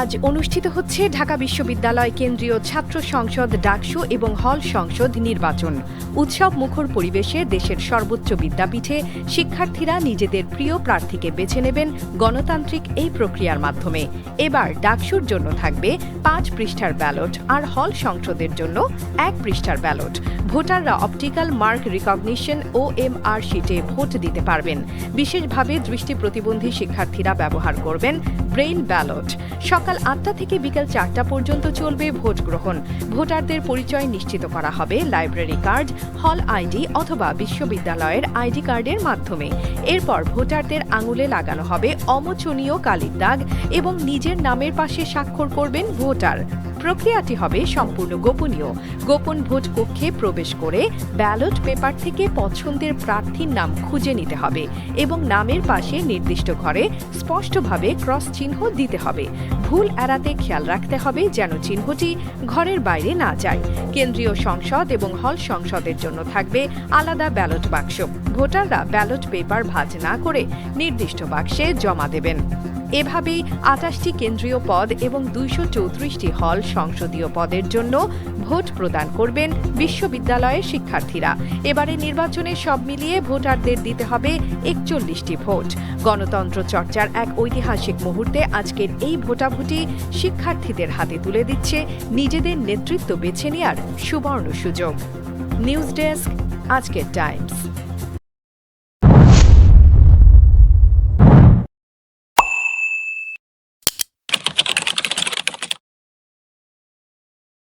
আজ অনুষ্ঠিত হচ্ছে ঢাকা বিশ্ববিদ্যালয় কেন্দ্রীয় ছাত্র সংসদ ডাকসু এবং হল সংসদ নির্বাচন। উৎসব মুখর পরিবেশে দেশের সর্বোচ্চ বিদ্যাপীঠে শিক্ষার্থীরা নিজেদের প্রিয় প্রার্থীকে বেছে নেবেন গণতান্ত্রিক এই প্রক্রিয়ার মাধ্যমে। এবার ডাকসুর জন্য থাকবে পাঁচ পৃষ্ঠার ব্যালট আর হল সংসদের জন্য এক পৃষ্ঠার ব্যালট। ভোটাররা optical mark recognition O M R শিটে ভোট দিতে পারবেন। বিশেষভাবে দৃষ্টি প্রতিবন্ধী শিক্ষার্থীরা ব্যবহার করবেন ব্রেইন ব্যালট। সকাল আটটা থেকে বিকাল চারটা পর্যন্ত চলবে ভোট গ্রহণ। ভোটারদের পরিচয় নিশ্চিত করা হবে লাইব্রেরি কার্ড, হল আইডি অথবা বিশ্ববিদ্যালয়ের আইডি কার্ডের মাধ্যমে। এরপর ভোটারদের আঙুলে লাগানো হবে অমোচনীয় কালির দাগ এবং নিজের নামের পাশে স্বাক্ষর করবেন ভোটার। প্রক্রিয়াটি হবে সম্পূর্ণ গোপনীয়। গোপন ভোট কক্ষে প্রবেশ করে ব্যালট পেপার থেকে পছন্দের প্রার্থীর নাম খুঁজে নিতে হবে এবং নামের পাশে নির্দিষ্ট ঘরে স্পষ্টভাবে ক্রস চিহ্ন দিতে হবে। ভুল এড়াতে খেয়াল রাখতে হবে যেন চিহ্নটি ঘরের বাইরে না যায়। কেন্দ্রীয় সংসদ এবং হল সংসদের জন্য থাকবে আলাদা ব্যালট বাক্স। ভোটাররা ব্যালট পেপার ভাঁজ না করে নির্দিষ্ট বাক্সে জমা দেবেন। এভাবেই আটাশটি কেন্দ্রীয় পদ এবং দুইশো চৌত্রিশটি হল সংসদীয় পদের জন্য ভোট প্রদান করবেন বিশ্ববিদ্যালয়ের শিক্ষার্থীরা। এবারে নির্বাচনে সব মিলিয়ে ভোটারদের দিতে হবে একচল্লিশটি ভোট। গণতন্ত্র চর্চার এক ঐতিহাসিক মুহূর্তে আজকের এই ভোটাভুটি শিক্ষার্থীদের হাতে তুলে দিচ্ছে, নিজেদের নেতৃত্ব বেছে নেওয়ার সুবর্ণ সুযোগ। নিউজ ডেস্ক, আজকের টাইমস।